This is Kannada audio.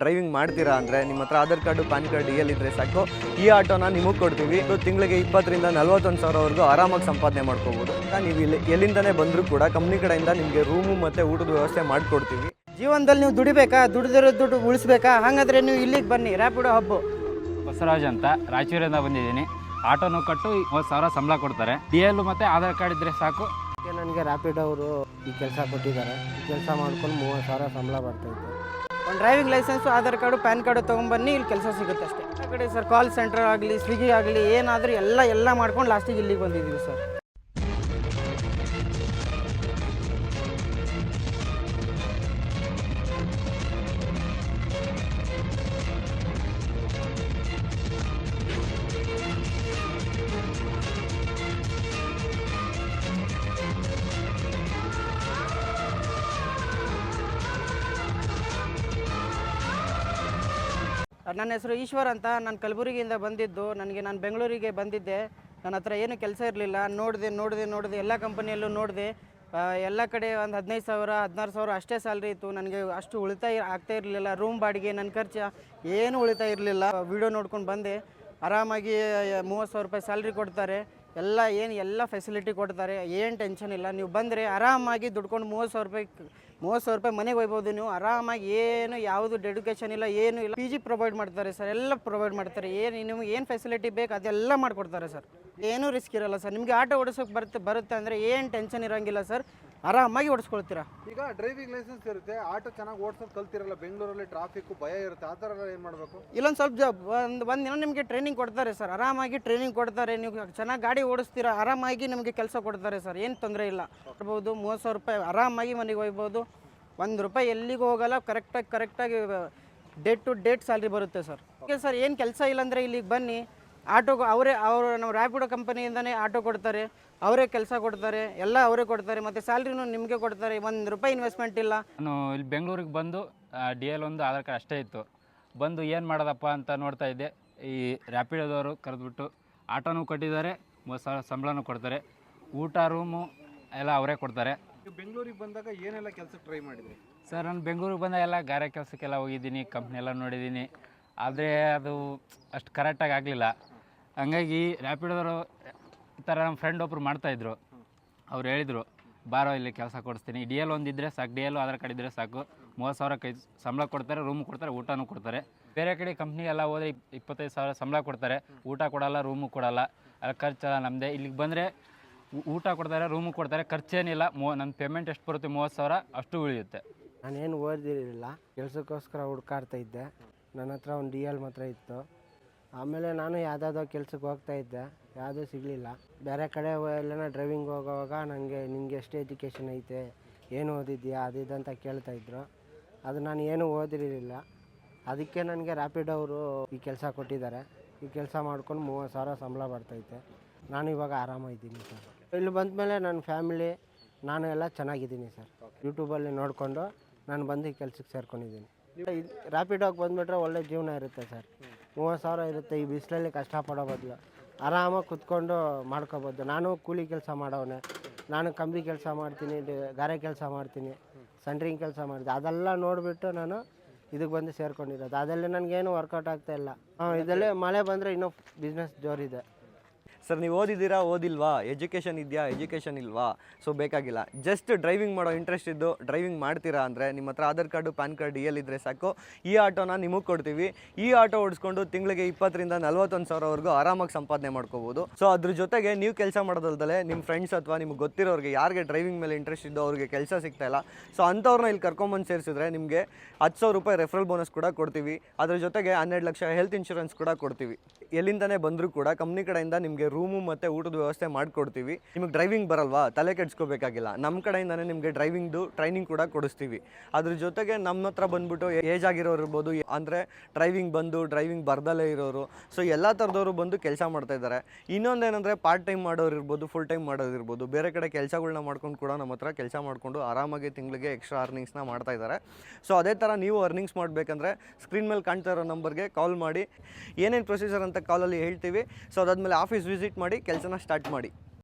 ಡ್ರೈವಿಂಗ್ ಮಾಡ್ತೀರಾ ಅಂದರೆ ನಿಮ್ಮ ಹತ್ರ ಆಧಾರ್ ಕಾರ್ಡು ಪ್ಯಾನ್ ಕಾರ್ಡ್ ಎಲ್ಲಿ ಎಲ್ ಇದ್ರೆ ಸಾಕು. ಈ ಆಟೋನ ನಿಮಗೆ ಕೊಡ್ತೀವಿ. ಇದು ತಿಂಗಳಿಗೆ ಇಪ್ಪತ್ತರಿಂದ ನಲ್ವತ್ತೊಂದು ಸಾವಿರವರೆಗೂ ಆರಾಮಾಗಿ ಸಂಪಾದನೆ ಮಾಡ್ಕೋಬೋದು. ನೀವು ಇಲ್ಲಿ ಎಲ್ಲಿಂದನೇ ಬಂದರೂ ಕೂಡ ಕಂಪ್ನಿ ಕಡೆಯಿಂದ ನಿಮಗೆ ರೂಮು ಮತ್ತು ಊಟದ ವ್ಯವಸ್ಥೆ ಮಾಡಿಕೊಡ್ತೀವಿ. ಜೀವನದಲ್ಲಿ ನೀವು ದುಡಿಬೇಕಾ? ದುಡಿದಿರೋ ದುಡ್ಡು ಉಳಿಸ್ಬೇಕಾ? ಹಾಗಾದ್ರೆ ನೀವು ಇಲ್ಲಿಗೆ ಬನ್ನಿ ರ್ಯಾಪಿಡೋ ಹಬ್ಬು ಬಸವರಾಜ್ ಅಂತ ರಾಯಚೂರಿಂದ ಬಂದಿದ್ದೀನಿ. ಆಟೋನು ಕಟ್ಟು ಮೂವತ್ತು ಸಾವಿರ ಸಂಬಳ ಕೊಡ್ತಾರೆ. ಡಿ ಎಲ್ ಮತ್ತು ಆಧಾರ್ ಕಾರ್ಡ್ ಇದ್ದರೆ ಸಾಕು. ನನಗೆ ರ್ಯಾಪಿಡ್ ಅವರು ಈ ಕೆಲಸ ಕೊಟ್ಟಿದ್ದಾರೆ. ಈ ಕೆಲಸ ಮಾಡ್ಕೊಂಡು ಮೂವತ್ತು ಸಾವಿರ ಸಂಬಳ ಬರ್ತೈತೆ ಒಂದು driving licence, Aadhaar card, pan card ತೊಗೊಂಬನ್ನಿ, ಇಲ್ಲಿ ಕೆಲಸ ಸಿಗುತ್ತೆ ಅಷ್ಟೇ. ಕಡೆ ಸರ್ ಕಾಲ್ ಸೆಂಟರ್ ಆಗಲಿ ಸ್ವಿಗ್ಗಿ ಆಗಲಿ, ಏನಾದರೂ ಎಲ್ಲ ಎಲ್ಲ ಮಾಡ್ಕೊಂಡು ಲಾಸ್ಟಿಗೆ ಇಲ್ಲಿಗೆ ಬಂದಿದ್ದೀವಿ ಸರ್. ನನ್ನ ಹೆಸರು ಈಶ್ವರ್ ಅಂತ. ನಾನು ಕಲಬುರಗಿಯಿಂದ ಬಂದಿದ್ದು. ನನಗೆ ನಾನು ಬೆಂಗಳೂರಿಗೆ ಬಂದಿದ್ದೆ. ನನ್ನ ಹತ್ರ ಏನು ಕೆಲಸ ಇರಲಿಲ್ಲ. ನೋಡಿದೆ ನೋಡಿದೆ ನೋಡಿದೆ, ಎಲ್ಲ ಕಂಪನಿಯಲ್ಲೂ ನೋಡಿದೆ. ಎಲ್ಲ ಕಡೆ ಒಂದು ಹದಿನೈದು ಸಾವಿರ, ಹದಿನಾರು ಸಾವಿರ ಅಷ್ಟೇ ಸ್ಯಾಲ್ರಿ ಇತ್ತು. ನನಗೆ ಅಷ್ಟು ಉಳಿತಾಯ ಆಗ್ತಾ ಇರಲಿಲ್ಲ. ರೂಮ್ ಬಾಡಿಗೆ ನನ್ನ ಖರ್ಚು ಏನು ಉಳಿತಾಯ ಇರಲಿಲ್ಲ. ವಿಡಿಯೋ ನೋಡ್ಕೊಂಡು ಬಂದೆ. ಆರಾಮಾಗಿ ಮೂವತ್ತು ಸಾವಿರ ರೂಪಾಯಿ ಸ್ಯಾಲ್ರಿ ಕೊಡ್ತಾರೆ. ಎಲ್ಲ ಏನು ಎಲ್ಲ ಫೆಸಿಲಿಟಿ ಕೊಡ್ತಾರೆ, ಏನು ಟೆನ್ಷನ್ ಇಲ್ಲ. ನೀವು ಬಂದರೆ ಆರಾಮಾಗಿ ದುಡ್ಕೊಂಡು ಮೂವತ್ತು ಸಾವಿರ ರೂಪಾಯಿ, ಮೂವತ್ತು ಸಾವಿರ ರೂಪಾಯಿ ಮನೆಗೆ ಹೋಗ್ಬೋದು ನೀವು. ಆರಾಮಾಗಿ ಏನು ಯಾವುದು ಡೆಡಿಕೇಶನ್ ಇಲ್ಲ, ಏನು ಇಲ್ಲ. ಪಿ ಜಿ ಪ್ರೊವೈಡ್ ಮಾಡ್ತಾರೆ ಸರ್ ಎಲ್ಲ ಪ್ರೊವೈಡ್ ಮಾಡ್ತಾರೆ. ಏನು, ನಿಮ್ಗೆ ಏನು ಫೆಸಿಲಿಟಿ ಬೇಕು ಅದೆಲ್ಲ ಮಾಡಿಕೊಡ್ತಾರೆ ಸರ್ ಏನೂ ರಿಸ್ಕ್ ಇರಲ್ಲ ಸರ್ ನಿಮಗೆ ಆಟೋ ಓಡಿಸೋಕೆ ಬರುತ್ತೆ ಬರುತ್ತೆ ಅಂದರೆ ಏನು ಟೆನ್ಷನ್ ಇರೋಂಗಿಲ್ಲ ಸರ್ ಆರಾಮಾಗಿ ಓಡಿಸ್ಕೊಳ್ತೀರಾ? ಈಗ ಡ್ರೈವಿಂಗ್ ಲೈಸೆನ್ಸ್ ಇರುತ್ತೆ ಆಟೋ ಚೆನ್ನಾಗಿ ಓಡಿಸೋದು ಕಲ್ತಿರಲ್ಲ ಬೆಂಗಳೂರಲ್ಲಿ ಟ್ರಾಫಿಕ್ ಭಯ ಇರುತ್ತೆ ಆ ಥರ ಏನು ಮಾಡಬೇಕು? ಇಲ್ಲೊಂದು ಸ್ವಲ್ಪ ಜಾಬ್ ಒಂದು ಒಂದು ದಿನ ನಿಮಗೆ ಟ್ರೈನಿಂಗ್ ಕೊಡ್ತಾರೆ ಸರ್ ಆರಾಮಾಗಿ ಟ್ರೈನಿಂಗ್ ಕೊಡ್ತಾರೆ ನೀವು ಚೆನ್ನಾಗಿ ಗಾಡಿ ಓಡಿಸ್ತೀರಾ ಆರಾಮಾಗಿ ನಿಮಗೆ ಕೆಲಸ ಕೊಡ್ತಾರೆ ಸರ್ ಏನು ತೊಂದರೆ ಇಲ್ಲ. ಕೊಡ್ಬೋದು ಮೂವತ್ತು ಸಾವಿರ ರೂಪಾಯಿ ಆರಾಮಾಗಿ ಮನೆಗೆ ಒಯ್ಬೋದು ಒಂದು ರೂಪಾಯಿ ಎಲ್ಲಿಗೂ ಹೋಗಲ್ಲ ಕರೆಕ್ಟಾಗಿ ಕರೆಕ್ಟಾಗಿ ಡೇಟ್ ಟು ಡೇಟ್ ಸ್ಯಾಲ್ರಿ ಬರುತ್ತೆ ಸರ್. ಓಕೆ ಸರ್ ಏನು ಕೆಲಸ ಇಲ್ಲಾಂದರೆ ಇಲ್ಲಿಗೆ ಬನ್ನಿ. ಆಟೋ ಅವರೇ ಅವರು ನಮ್ಮ ರ್ಯಾಪಿಡೋ ಕಂಪನಿಯಿಂದನೇ ಆಟೋ ಕೊಡ್ತಾರೆ. ಅವರೇ ಕೆಲಸ ಕೊಡ್ತಾರೆ. ಎಲ್ಲ ಅವರೇ ಕೊಡ್ತಾರೆ. ಮತ್ತು ಸ್ಯಾಲ್ರಿನೂ ನಿಮಗೆ ಕೊಡ್ತಾರೆ. ಒಂದು ರೂಪಾಯಿ ಇನ್ವೆಸ್ಟ್ಮೆಂಟ್ ಇಲ್ಲ. ನಾನು ಇಲ್ಲಿ ಬೆಂಗಳೂರಿಗೆ ಬಂದು ಡಿ ಎಲ್ ಒಂದು ಆಧಾರ್ ಕಾರ್ಡ್ ಅಷ್ಟೇ ಇತ್ತು. ಬಂದು ಏನು ಮಾಡೋದಪ್ಪ ಅಂತ ನೋಡ್ತಾ ಇದ್ದೆ. ಈ ರ್ಯಾಪಿಡೋದವರು ಕರೆದ್ಬಿಟ್ಟು ಆಟೋನೂ ಕೊಟ್ಟಿದ್ದಾರೆ ಮೂವತ್ತು ಸಾವಿರ ಸಂಬಳನೂ ಕೊಡ್ತಾರೆ. ಊಟ ರೂಮು ಎಲ್ಲ ಅವರೇ ಕೊಡ್ತಾರೆ. ಬೆಂಗಳೂರಿಗೆ ಬಂದಾಗ ಏನೆಲ್ಲ ಕೆಲಸ ಟ್ರೈ ಮಾಡಿದ್ರಿ? ಸರ್ ನಾನು ಬೆಂಗಳೂರಿಗೆ ಬಂದಾಗ ಎಲ್ಲ ಗಾರೆ ಕೆಲಸಕ್ಕೆಲ್ಲ ಹೋಗಿದ್ದೀನಿ ಕಂಪ್ನಿ ಎಲ್ಲ ನೋಡಿದ್ದೀನಿ. ಆದರೆ ಅದು ಅಷ್ಟು ಕರೆಕ್ಟಾಗಿ ಆಗಲಿಲ್ಲ. ಹಂಗಾಗಿ ರ್ಯಾಪಿಡೋರು ಈ ಥರ ನಮ್ಮ ಫ್ರೆಂಡ್ ಒಬ್ಬರು ಮಾಡ್ತಾಯಿದ್ರು ಅವ್ರು ಹೇಳಿದರು, ಬಾರೋ, ಇಲ್ಲಿ ಕೆಲಸ ಕೊಡಿಸ್ತೀನಿ. ಡಿ ಎಲ್ ಒಂದಿದ್ರೆ ಸಾಕು ಡಿ ಎಲ್ ಆಧಾರ್ ಕಾರ್ಡ್ ಇದ್ದರೆ ಸಾಕು. ಮೂವತ್ತು ಸಾವಿರ ಕೈ ಸಂಬಳ ಕೊಡ್ತಾರೆ ರೂಮ್ ಕೊಡ್ತಾರೆ, ಊಟನೂ ಕೊಡ್ತಾರೆ. ಬೇರೆ ಕಡೆ ಕಂಪ್ನಿಗೆಲ್ಲ ಹೋದರೆ ಇಪ್- ಇಪ್ಪತ್ತೈದು ಸಾವಿರ ಸಂಬಳ ಕೊಡ್ತಾರೆ. ಊಟ ಕೊಡಲ್ಲ ರೂಮು ಕೊಡಲ್ಲ. ಅಲ್ಲಿ ಖರ್ಚೆಲ್ಲ ನಮ್ಮದೇ ಇಲ್ಲಿಗೆ ಬಂದರೆ ಊಟ ಕೊಡ್ತಾರೆ ರೂಮು ಕೊಡ್ತಾರೆ. ಖರ್ಚೇನಿಲ್ಲ. ಮೂ ನನ್ನ ಪೇಮೆಂಟ್ ಎಷ್ಟು ಬರುತ್ತೆ ಮೂವತ್ತು ಸಾವಿರ, ಅಷ್ಟು ಉಳಿಯುತ್ತೆ. ನಾನೇನು ಓದಿರಲಿಲ್ಲ. ಕೆಲಸಕ್ಕೋಸ್ಕರ ಹುಡ್ಕಾಡ್ತಾ ಇದ್ದೆ. ನನ್ನ ಹತ್ರ ಒಂದು ಡಿ ಎಲ್ ಮಾತ್ರ ಇತ್ತು. ಆಮೇಲೆ ನಾನು ಯಾವುದಾದ್ರೋ ಕೆಲ್ಸಕ್ಕೆ ಹೋಗ್ತಾ ಇದ್ದೆ, ಯಾವುದೂ ಸಿಗಲಿಲ್ಲ. ಬೇರೆ ಕಡೆ ಎಲ್ಲನ ಡ್ರೈವಿಂಗ್ ಹೋಗೋವಾಗ ನನಗೆ ನಿಮಗೆ ಎಷ್ಟು ಎಜುಕೇಷನ್ ಐತೆ, ಏನು ಓದಿದ್ಯಾ, ಅದು ಇದು ಅಂತ ಅದು ನಾನು ಏನೂ ಓದಿರಲಿಲ್ಲ. ಅದಕ್ಕೆ ನನಗೆ ರ್ಯಾಪಿಡ್ ಅವರು ಈ ಕೆಲಸ ಕೊಟ್ಟಿದ್ದಾರೆ. ಈ ಕೆಲಸ ಮಾಡ್ಕೊಂಡು ಮೂವತ್ತು ಸಾವಿರ ಸಂಬಳ ಬರ್ತೈತೆ. ನಾನು ಇವಾಗ ಆರಾಮಾಗಿದ್ದೀನಿ ಸರ್. ಇಲ್ಲಿ ಬಂದಮೇಲೆ ನನ್ನ ಫ್ಯಾಮಿಲಿ ನಾನು ಎಲ್ಲ ಚೆನ್ನಾಗಿದ್ದೀನಿ ಸರ್. ಯೂಟ್ಯೂಬಲ್ಲಿ ನೋಡಿಕೊಂಡು ನಾನು ಬಂದು ಈ ಕೆಲ್ಸಕ್ಕೆ ಸೇರ್ಕೊಂಡಿದ್ದೀನಿ. ರ್ಯಾಪಿಡೋಗಿ ಬಂದುಬಿಟ್ರೆ ಒಳ್ಳೆ ಜೀವನ ಇರುತ್ತೆ ಸರ್. ಮೂವತ್ತು ಸಾವಿರ ಇರುತ್ತೆ, ಈ ಬಿಸಿಲಲ್ಲಿ ಕಷ್ಟಪಡೋ ಬದಲು. ಆರಾಮಾಗಿ ಕುತ್ಕೊಂಡು ಮಾಡ್ಕೋಬೋದು. ನಾನು ಕೂಲಿ ಕೆಲಸ ಮಾಡೋವನೆ. ನಾನು ಕಂಬಿ ಕೆಲಸ ಮಾಡ್ತೀನಿ ಗಾರೆ ಕೆಲಸ ಮಾಡ್ತೀನಿ, ಸೆಂಟ್ರಿಂಗ್ ಕೆಲಸ ಮಾಡ್ತೀನಿ. ಅದೆಲ್ಲ ನೋಡಿಬಿಟ್ಟು ನಾನು ಇದಕ್ಕೆ ಬಂದು ಸೇರ್ಕೊಂಡಿರೋದು. ಅದರಲ್ಲಿ ನನಗೇನು ವರ್ಕೌಟ್ ಆಗ್ತಾ ಇಲ್ಲ. ಹಾಂ ಇದರಲ್ಲಿ ಮಳೆ ಬಂದರೆ ಇನ್ನೂ ಬಿಸ್ನೆಸ್ ಜೋರಿದೆ. ಸರ್ ನೀವು ಓದಿದ್ದೀರಾ? ಓದಿಲ್ವಾ? ಎಜುಕೇಷನ್ ಇದೆಯಾ? ಎಜುಕೇಷನ್ ಇಲ್ವಾ? ಸೊ ಬೇಕಾಗಿಲ್ಲ. ಜಸ್ಟ್ ಡ್ರೈವಿಂಗ್ ಮಾಡೋ ಇಂಟ್ರೆಸ್ಟ್ ಇದ್ದು ಡ್ರೈವಿಂಗ್ ಮಾಡ್ತೀರಾ ಅಂದರೆ ನಿಮ್ಮ ಹತ್ರ ಆಧಾರ್ ಕಾರ್ಡು, ಪ್ಯಾನ್ ಕಾರ್ಡ್ ಎಲ್ ಇದ್ದರೆ ಸಾಕು. ಈ ಆಟೋನ ನಿಮಗೆ ಕೊಡ್ತೀವಿ. ಈ ಆಟೋ ಓಡಿಸ್ಕೊಂಡು ತಿಂಗಳಿಗೆ ಇಪ್ಪತ್ತರಿಂದ ನಲ್ವತ್ತೊಂದು ಸಾವಿರವರೆಗೂ ಆರಾಮಾಗಿ ಸಂಪಾದನೆ ಮಾಡ್ಕೋಬೋದು. ಸೊ ಅದ್ರ ಜೊತೆಗೆ ನೀವು ಕೆಲಸ ಮಾಡೋದಲ್ದಲೆ ನಿಮ್ಮ ಫ್ರೆಂಡ್ಸ್ ಅಥವಾ ನಿಮ್ಗೆ ಗೊತ್ತಿರೋರಿಗೆ ಯಾರಿಗೆ ಡ್ರೈವಿಂಗ್ ಮೇಲೆ ಇಂಟ್ರೆಸ್ಟ್ ಇದ್ದೋ ಅವ್ರಿಗೆ ಕೆಲಸ ಸಿಗ್ತಾ ಇಲ್ಲ. ಸೊ ಅಂಥವ್ರನ್ನ ಇಲ್ಲಿ ಕರ್ಕೊಂಬಂದು ಸೇರಿಸಿದ್ರೆ ನಿಮಗೆ ಹತ್ತು ಸಾವಿರ ರೂಪಾಯಿ ರೆಫರಲ್ ಬೋನಸ್ ಕೂಡ ಕೊಡ್ತೀವಿ. ಅದ್ರ ಜೊತೆಗೆ ಹನ್ನೆರಡು ಲಕ್ಷ ಹೆಲ್ತ್ ಇನ್ಶೂರೆನ್ಸ್ ಕೂಡ ಕೊಡ್ತೀವಿ. ಎಲ್ಲಿಂದನೇ ಬಂದರೂ ಕೂಡ ಕಂಪ್ನಿ ಕಡೆಯಿಂದ ನಿಮಗೆ ರೂಮು ಮತ್ತು ಊಟದ ವ್ಯವಸ್ಥೆ ಮಾಡಿಕೊಡ್ತೀವಿ. ನಿಮಗೆ ಡ್ರೈವಿಂಗ್ ಬರಲ್ವಾ? ತಲೆ ಕೆಡ್ಸ್ಕೋಬೇಕಾಗಿಲ್ಲ. ನಮ್ಮ ಕಡೆಯಿಂದನೇ ನಿಮಗೆ ಡ್ರೈವಿಂಗ್ದು ಟ್ರೈನಿಂಗ್ ಕೂಡ ಕೊಡಿಸ್ತೀವಿ. ಅದ್ರ ಜೊತೆಗೆ ನಮ್ಮ ಹತ್ರ ಬಂದ್ಬಿಟ್ಟು ಏಜ್ ಆಗಿರೋರು ಇರ್ಬೋದು ಅಂದರೆ ಡ್ರೈವಿಂಗ್ ಬಂದು ಡ್ರೈವಿಂಗ್ ಬರ್ದಲ್ಲೇ ಇರೋರು. ಸೊ ಎಲ್ಲ ಥರದವರು ಬಂದು ಕೆಲಸ ಮಾಡ್ತಾ ಇದ್ದಾರೆ. ಇನ್ನೊಂದೇನೆಂದರೆ ಪಾರ್ಟ್ ಟೈಮ್ ಮಾಡೋರು ಇರ್ಬೋದು ಫುಲ್ ಟೈಮ್ ಮಾಡೋರು ಇರ್ಬೋದು ಬೇರೆ ಕಡೆ ಕೆಲಸಗಳನ್ನ ಮಾಡ್ಕೊಂಡು ಕೂಡ ನಮ್ಮ ಹತ್ರ ಕೆಲಸ ಮಾಡಿಕೊಂಡು ಆರಾಮಾಗಿ ತಿಂಗಳಿಗೆ ಎಕ್ಸ್ಟ್ರಾ ಅರ್ನಿಂಗ್ಸ್ನ ಮಾಡ್ತಾ ಇದ್ದಾರೆ. ಸೊ ಅದೇ ಥರ ನೀವು ಅರ್ನಿಂಗ್ಸ್ ಮಾಡಬೇಕಂದ್ರೆ ಸ್ಕ್ರೀನ್ ಮೇಲೆ ಕಾಣ್ತಾ ಇರೋ ನಂಬರ್ಗೆ ಕಾಲ್ ಮಾಡಿ. ಏನೇನು ಪ್ರೊಸೀಜರ್ ಅಂತ ಕಾಲಲ್ಲಿ ಹೇಳ್ತೀವಿ. ಸೊ ಅದಾದಮೇಲೆ ಆಫೀಸ್ ಮಾಡಿ ಕೆಲಸನ ಸ್ಟಾರ್ಟ್ ಮಾಡಿ.